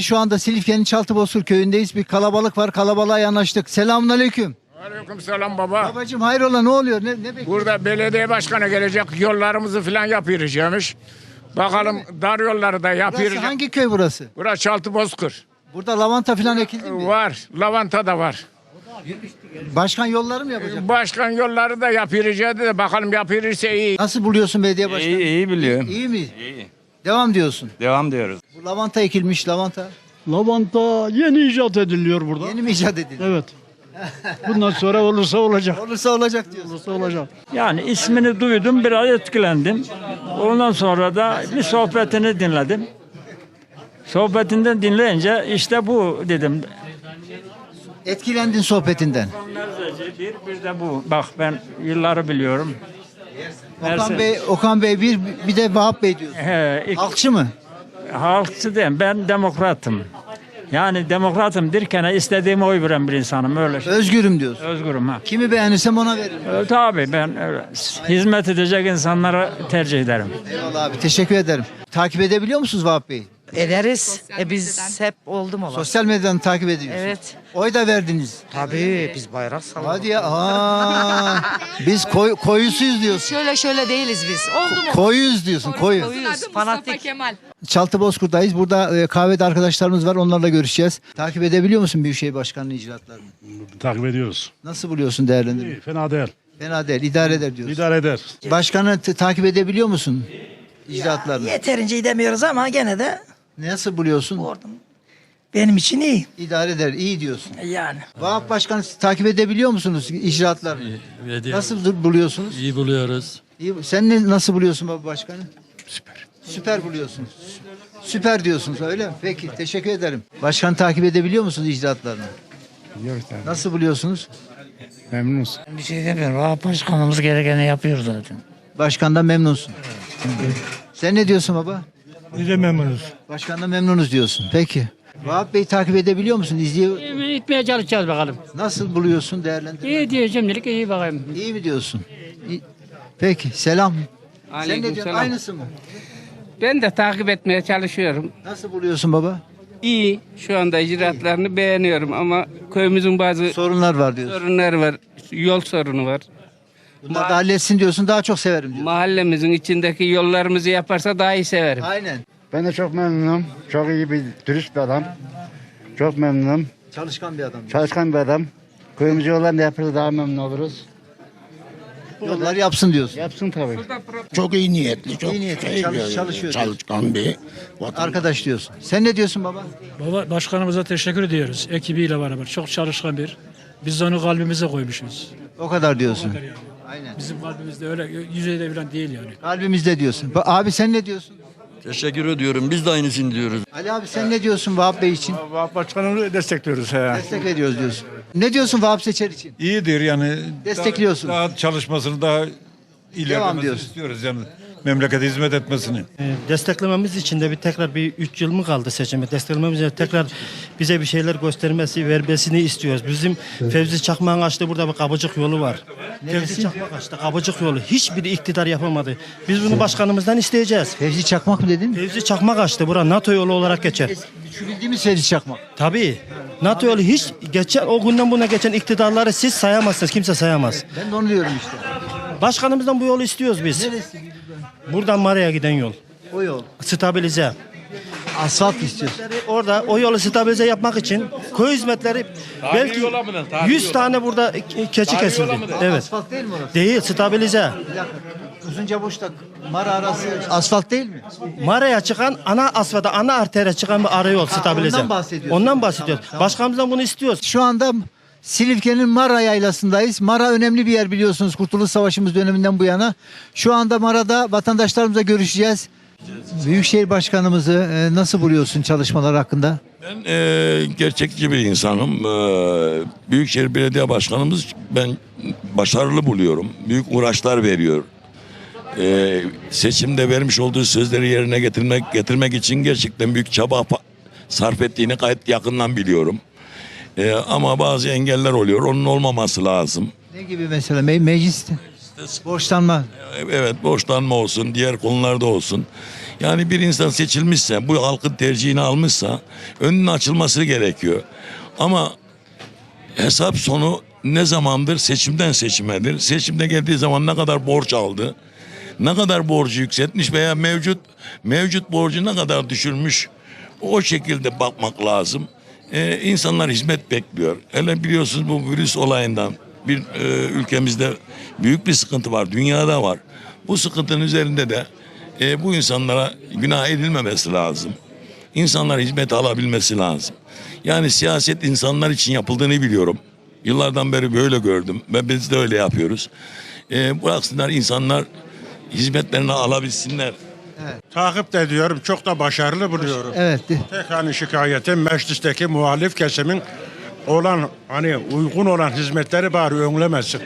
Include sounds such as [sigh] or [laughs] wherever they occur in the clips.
Şu anda Silifke'nin Çaltıbozkır köyündeyiz. Bir kalabalık var. Kalabalığa yanaştık. Selamun aleyküm. Aleyküm selam baba. Babacım hayrola ne oluyor? Ne, ne bekliyorsun? Burada belediye başkanı gelecek yollarımızı falan yapıyoruz. Bakalım dar yolları da Burası yapıyoruz. hangi köy burası? Burası Çaltı Bozkır. Burada lavanta falan ekildi mi? Var. Lavanta da var. Başkan yolları mı yapacak? Başkan yolları da yapıyoruz. bakalım yapıyorsa iyi. Nasıl buluyorsun belediye başkanı? İyi iyi biliyorum. İyi mi? Devam diyorsun. Devam diyoruz. Bu lavanta ekilmiş lavanta. Lavanta yeni icat ediliyor burada. Yeni mi icat edildi? Evet. Bundan sonra olursa olacak. Olursa olacak diyorsun. Olursa olacak. Yani ismini duydum, biraz etkilendim. Ondan sonra da bir sohbetini dinledim. Sohbetinden dinleyince işte bu dedim. Etkilendin sohbetinden. Bir, bir de bu. Bak ben yılları biliyorum. Okan Bey, Okan Bey bir, bir de Vahap Bey diyorsun. He, ilk, Halkçı mı? halkçı değilim. Ben demokratım. Yani demokratım derken istediğime oy veren bir insanım. Öyle şey. Özgürüm diyorsun. Özgürüm ha. Kimi beğenirsem ona veririm. Ee, Tabii ben öyle hizmet edecek insanları tercih ederim. Eyvallah abi teşekkür ederim. Takip edebiliyor musunuz Vahap Bey'i? Ederiz. E biz hep oldu mu? Sosyal medyadan takip ediyorsunuz. Evet. Oy da verdiniz. Tabii biz bayrak salladık. Hadi ya. Aa, [laughs] biz koy, koyusuyuz diyorsun. Şöyle şöyle değiliz biz. Oldu mu? Koyuyuz diyorsun. Koyu. Koyuyuz. Fanatik. Çaltı Bozkurt'tayız. Burada e, kahvede arkadaşlarımız var. Onlarla görüşeceğiz. Takip edebiliyor musun Büyükşehir Başkanlığı icraatlarını? Takip ediyoruz. Nasıl buluyorsun değerlendirmeyi? İyi, fena değil. Fena değil. idare eder diyorsun. İdare eder. Başkanı t- takip edebiliyor musun? İcraatlarını. Yeterince gidemiyoruz ama gene de Nasıl buluyorsun? oradan benim için iyi. İdare eder. iyi diyorsun. Yani. Vahap Başkanı takip edebiliyor musunuz icraatlarını? Nasıl dur- buluyorsunuz? İyi buluyoruz. İyi, sen ne, nasıl buluyorsun baba başkanı? Süper. Süper buluyorsunuz. Süper diyorsunuz öyle mi? Peki teşekkür ederim. Başkan takip edebiliyor musunuz icraatlarını? Nasıl buluyorsunuz? Bir şey demiyorum. Vahap başkanımız gerekeni yapıyor zaten. Başkandan memnunsun. Sen ne diyorsun baba? Biz de memnunuz. Başkandan memnunuz diyorsun. Peki. Vahap Bey takip edebiliyor musun? İzliyor. Gitmeye çalışacağız bakalım. Nasıl buluyorsun değerlendir? İyi diyor şimdilik iyi bakayım. İyi mi diyorsun? İyi. Peki selam. Sen ne diyorsun? Aleykümselam. Aynısı mı? Ben de takip etmeye çalışıyorum. Nasıl buluyorsun baba? İyi. Şu anda icraatlarını beğeniyorum ama köyümüzün bazı Sorunlar var diyorsun. sorunları var. Yol sorunu var. Bunları da halletsin diyorsun. Daha çok severim diyorsun. Mahallemizin içindeki yollarımızı yaparsa daha iyi severim. Aynen. Ben de çok memnunum. Çok iyi bir dürüst bir adam. Çok memnunum. Çalışkan bir adam. Çalışkan bir adam. Köyümüz yollarını yapılır daha memnun oluruz. Yollar yapsın diyorsun. Yapsın tabii. Çok iyi niyetli, çok İyi niyetli, şey çalış- çalışıyor. çalışkan bir vatan. Arkadaş diyorsun. Sen ne diyorsun baba? Baba başkanımıza teşekkür ediyoruz. Ekibiyle beraber. Çok çalışkan bir. Biz de onu kalbimize koymuşuz. O kadar diyorsun. Aynen. Bizim kalbimizde öyle yüzeyde falan değil yani. Kalbimizde diyorsun. Ba- Abi sen ne diyorsun? Teşekkür ediyorum. Biz de aynısını diyoruz. Ali abi sen ne diyorsun Vahap Bey için? Vahap başkanımızı destekliyoruz. He. Destek veriyoruz diyorsun. Ne diyorsun Vahap Seçer için? İyidir yani. Destekliyorsun. Daha, daha çalışmasını daha ilerlemesini diyorsun. istiyoruz yani. Memlekete hizmet etmesini. Desteklememiz için de bir tekrar bir 3 yıl mı kaldı seçimi? Desteklememiz için tekrar bize bir şeyler göstermesi, vermesini istiyoruz. Bizim Fevzi Çakmak'ın açtığı burada bir kabıcık yolu var. Fevzi Çakmak açtı kabıcık yolu. Hiçbir iktidar yapamadı. Biz bunu başkanımızdan isteyeceğiz. Fevzi Çakmak mı dedin? Fevzi Çakmak açtı. Bura NATO yolu olarak geçer. Şu bildiğimiz Fevzi Çakmak. Tabii. NATO yolu hiç geçen o günden buna geçen iktidarları siz sayamazsınız. Kimse sayamaz. Ben de onu diyorum işte. Başkanımızdan bu yolu istiyoruz biz. Neresi? Buradan Mara'ya giden yol. O yol. Stabilize. Asfalt istiyorsun. Orada o yolu stabilize yapmak için köy hizmetleri belki 100 tane burada ke- keçi kesildi. Evet. Asfalt değil mi orası? Değil stabilize. Bir dakika. Uzunca boşta Mara arası asfalt değil mi? Mara'ya çıkan ana asfada ana artere çıkan bir ara yol stabilize. ondan bahsediyorsun. Ondan bahsediyoruz. Tamam, tamam. Başkanımızdan bunu istiyoruz. Şu anda Silifke'nin Mara yaylasındayız. Mara önemli bir yer biliyorsunuz Kurtuluş Savaşımız döneminden bu yana. Şu anda Mara'da vatandaşlarımızla görüşeceğiz. Büyükşehir Başkanımızı e, nasıl buluyorsun çalışmalar hakkında? Ben eee, gerçekçi bir insanım. Eee, Büyükşehir Belediye Başkanımız ben başarılı buluyorum. Büyük uğraşlar veriyor. Eee, seçimde vermiş olduğu sözleri yerine getirmek getirmek için gerçekten büyük çaba sarf ettiğini gayet yakından biliyorum. Eee, ama bazı engeller oluyor. Onun olmaması lazım. Ne gibi mesela Me- mecliste? Borçlanma. Evet borçlanma olsun, diğer konularda olsun. Yani bir insan seçilmişse, bu halkın tercihini almışsa önünün açılması gerekiyor. Ama hesap sonu ne zamandır? Seçimden seçimedir. Seçimde geldiği zaman ne kadar borç aldı? Ne kadar borcu yükseltmiş veya mevcut mevcut borcu ne kadar düşürmüş? O şekilde bakmak lazım. Ee, insanlar hizmet bekliyor. Hele biliyorsunuz bu virüs olayından bir e, ülkemizde büyük bir sıkıntı var. Dünyada var. Bu sıkıntının üzerinde de e, bu insanlara günah edilmemesi lazım. İnsanlar hizmet alabilmesi lazım. Yani siyaset insanlar için yapıldığını biliyorum. Yıllardan beri böyle gördüm ve biz de öyle yapıyoruz. E, bıraksınlar insanlar hizmetlerini alabilsinler. Takip de ediyorum. Çok da başarılı buluyorum. Evet. Tek hani şikayetim meclisteki muhalif kesimin olan hani uygun olan hizmetleri bari önlemesin.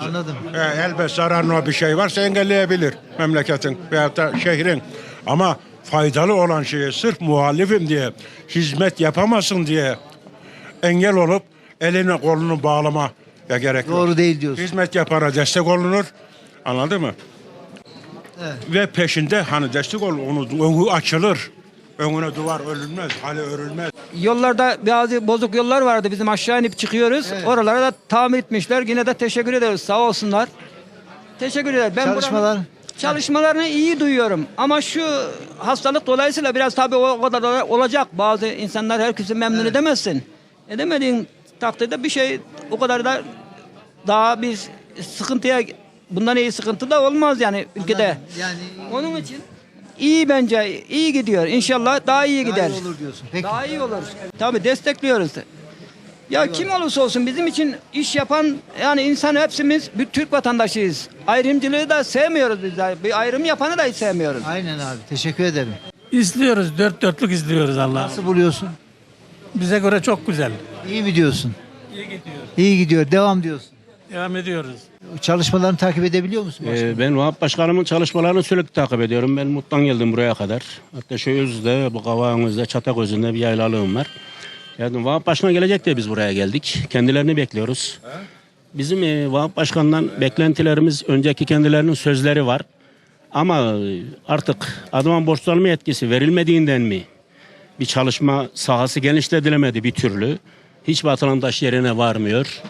Anladım. E, elbet zararına bir şey varsa engelleyebilir memleketin veyahut da şehrin. Ama faydalı olan şeye sırf muhalifim diye hizmet yapamasın diye engel olup elini kolunu bağlama ya gerek yok. Doğru değil diyorsun. Hizmet yapana destek olunur. Anladın mı? Ve peşinde hani destek ol onu önü açılır. Önüne duvar örülmez, hali örülmez. Yollarda bazı bozuk yollar vardı bizim aşağı inip çıkıyoruz. Oralara da tamir etmişler. Yine de teşekkür ederiz sağ olsunlar. Teşekkür ederim. Ben Çalışmalar. buranın çalışmalarını iyi duyuyorum. Ama şu hastalık dolayısıyla biraz tabii o kadar da olacak. Bazı insanlar herkesi memnun edemezsin. Edemediğin takdirde bir şey o kadar da daha bir sıkıntıya bundan iyi sıkıntı da olmaz yani ülkede. Yani Onun için iyi bence iyi gidiyor. İnşallah daha iyi gider. daha iyi olur diyorsun. Peki. Daha iyi olur. Tabii destekliyoruz. Ya kim olursa olsun bizim için iş yapan yani insan hepsimiz bir Türk vatandaşıyız. Ayrımcılığı da sevmiyoruz biz. de. Bir ayrım yapanı da hiç sevmiyoruz. Aynen abi. Teşekkür ederim. İzliyoruz. Dört dörtlük izliyoruz Allah. Nasıl buluyorsun? Bize göre çok güzel. İyi mi diyorsun? İyi gidiyor. İyi gidiyor. Devam diyorsun. Devam ediyoruz. Çalışmalarını takip edebiliyor musun? Ee, ben Vahap Başkanımın çalışmalarını sürekli takip ediyorum. Ben Mut'tan geldim buraya kadar. Hatta şu Özü'de, bu Kavağımızda, Çataközü'nde bir yaylalığım var. Yani Vahap Başkan'a gelecek diye biz buraya geldik. Kendilerini bekliyoruz. Bizim e, Vahap Başkan'dan beklentilerimiz önceki kendilerinin sözleri var. Ama e, artık Adıman borçlanma yetkisi verilmediğinden mi? Bir çalışma sahası genişletilemedi bir türlü. Hiç vatandaş yerine varmıyor.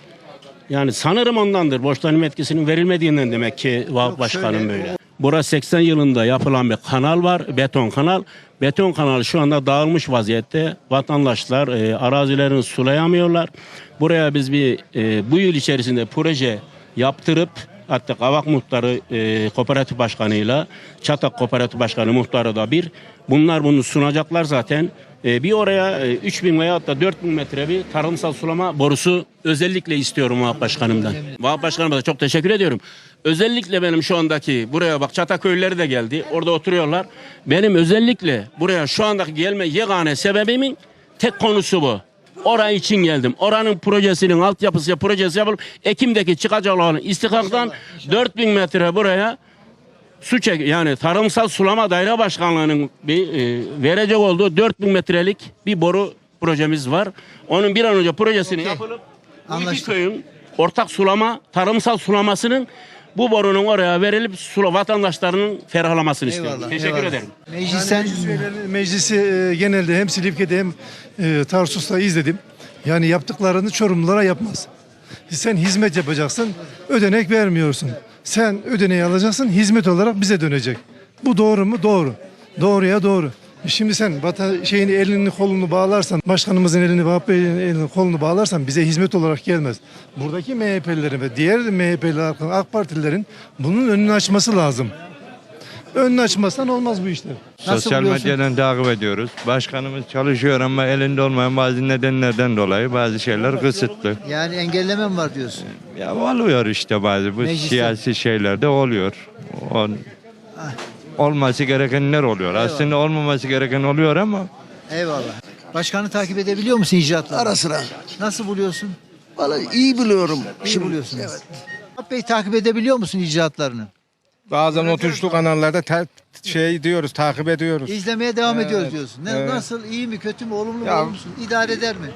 Yani sanırım ondandır. Borçlanma etkisinin verilmediğinden demek ki Vahap Başkanım böyle. Burası 80 yılında yapılan bir kanal var. Beton kanal. Beton kanal şu anda dağılmış vaziyette. Vatandaşlar e, arazilerini sulayamıyorlar. Buraya biz bir e, bu yıl içerisinde proje yaptırıp hatta Kavak Muhtarı e, Kooperatif Başkanı'yla Çatak Kooperatif Başkanı Muhtarı da bir. Bunlar bunu sunacaklar zaten. E, bir oraya e, 3000 veya da 4000 metre bir tarımsal sulama borusu özellikle istiyorum Vahap Başkanım'dan. Vahap Başkanıma da çok teşekkür ediyorum. Özellikle benim şu andaki buraya bak Çataköy'leri de geldi. Orada oturuyorlar. Benim özellikle buraya şu andaki gelme yegane sebebimin tek konusu bu. Oraya için geldim. Oranın projesinin altyapısı projesi yapılıp Ekim'deki çıkacak olan istikaktan 4000 metre buraya su çek yani tarımsal sulama daire başkanlığının bir e, verecek olduğu 4000 metrelik bir boru projemiz var. Onun bir an önce projesini yapılıp bu iki Anlaştık. köyün ortak sulama tarımsal sulamasının bu borunun oraya verilip sula vatandaşlarının ferahlamasını istiyorum. Eyvallah, Teşekkür eyvallah. ederim. Meclisten Meclisi e, genelde hem Silifke'de hem e, Tarsus'ta izledim. Yani yaptıklarını Çorumlulara yapmaz. Sen hizmet yapacaksın, ödenek vermiyorsun. Sen ödeneği alacaksın, hizmet olarak bize dönecek. Bu doğru mu? Doğru. Doğruya doğru. Şimdi sen vata, şeyini elini kolunu bağlarsan, başkanımızın elini, Vahap Bey'in elini kolunu bağlarsan bize hizmet olarak gelmez. Buradaki MHP'lilerin ve diğer MHP'liler, AK Partililerin bunun önünü açması lazım. Önünü açmazsan olmaz bu işler. Nasıl Sosyal buluyorsun? medyadan takip ediyoruz. Başkanımız çalışıyor ama elinde olmayan bazı nedenlerden dolayı bazı şeyler kısıtlı. yani engelleme mi var diyorsun? Ya oluyor işte bazı bu Mecliste. siyasi şeylerde oluyor. O, olması gerekenler oluyor. Aslında olmaması gereken oluyor ama Eyvallah. Başkanı takip edebiliyor musun icraatları? Ara sıra. Nasıl buluyorsun? Vallahi iyi biliyorum. İyi buluyorsunuz. Evet. Bey takip edebiliyor musun icraatlarını? Bazen o tuşlu kanallarda ta- şey diyoruz, takip ediyoruz. İzlemeye devam Evet, ediyoruz diyorsun. Ne, evet. Nasıl? iyi mi, kötü mü, olumlu mu, olumsuz? İdare eder mi?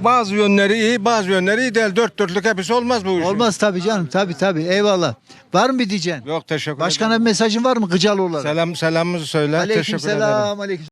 Bazı yönleri iyi, bazı yönleri iyi değil. Dört dörtlük hepsi olmaz bu işin. Olmaz tabii canım. Tabii tabii. Eyvallah. Var mı bir diyeceksin? Yok teşekkür Başkana bir mesajın var mı Gıcalı olarak? ederim. Selam selamımızı söyle. Aleyküm teşekkür ederim. selam. Aleyküm